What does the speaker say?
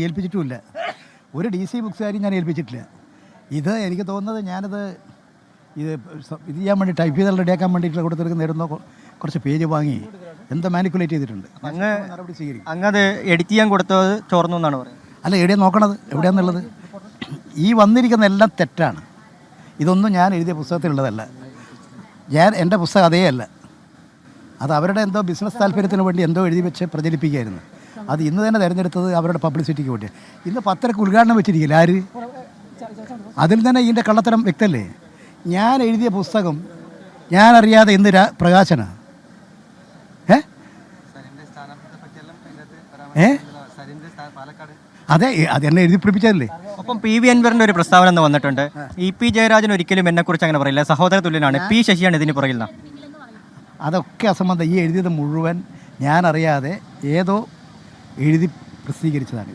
ഏൽപ്പിച്ചിട്ടുമില്ല. ഒരു D C ബുക്സുകാരും ഞാൻ ഏൽപ്പിച്ചിട്ടില്ല. ഇത് എനിക്ക് തോന്നുന്നത് ഞാനത് ഇത് ഇത് ചെയ്യാൻ വേണ്ടി ടൈപ്പ് ചെയ്ത് റെഡിയാക്കാൻ വേണ്ടിയിട്ടുള്ള കൊടുത്തിരിക്കുന്ന നേടുന്ന കുറച്ച് പേജ് വാങ്ങി എന്താ മാനിക്കുലേറ്റ് ചെയ്തിട്ടുണ്ട്. അങ്ങ് നടപടി സ്വീകരിക്കും. അങ്ങ് അത് എഡിറ്റ് ചെയ്യാൻ കൊടുത്തത് ചോർന്നു എന്നാണ് പറയുന്നത്. അല്ല എവിടെയാണ് നോക്കണത്? എവിടെയാണെന്നുള്ളത് ഈ വന്നിരിക്കുന്ന എല്ലാം തെറ്റാണ്. ഇതൊന്നും ഞാൻ എഴുതിയ പുസ്തകത്തിലുള്ളതല്ല. ഞാൻ എന്റെ പുസ്തകം അതേ അല്ല അത് അവരുടെ എന്തോ ബിസിനസ് താല്പര്യത്തിന് വേണ്ടി എന്തോ എഴുതി വെച്ച് പ്രചരിപ്പിക്കുകയായിരുന്നു. അത് ഇന്ന് തന്നെ തിരഞ്ഞെടുത്തത് അവരുടെ പബ്ലിസിറ്റിക്ക് വേണ്ടി. ഇന്ന് പത്തരക്ക് ഉദ്ഘാടനം വെച്ചിരിക്കില്ല? ആര്? അതിൽ തന്നെ ഇതിന്റെ കള്ളത്തരം വ്യക്തല്ലേ? ഞാൻ എഴുതിയ പുസ്തകം ഞാൻ അറിയാതെ ഇന്ന് പ്രകാശന? ഏ? ഏ? അതെ അത് എന്നെ എഴുതി പിടിപ്പിച്ചതല്ലേ? ഒപ്പം പി വി അൻവറിന്റെ ഒരു പ്രസ്താവന എന്ന് വന്നിട്ടുണ്ട്. ഇ പി ജയരാജൻ ഒരിക്കലും എന്നെ കുറിച്ച് അങ്ങനെ പറയില്ല. സഹോദര തുല്യനാണ്. പി ശശിയാണ് ഇതിന് പുറകിൽ നിന്ന്. അതൊക്കെ അസംബന്ധം. ഈ എഴുതിയത് മുഴുവൻ ഞാൻ അറിയാതെ ഏതോ എഴുതി പ്രസിദ്ധീകരിച്ചതാണ്.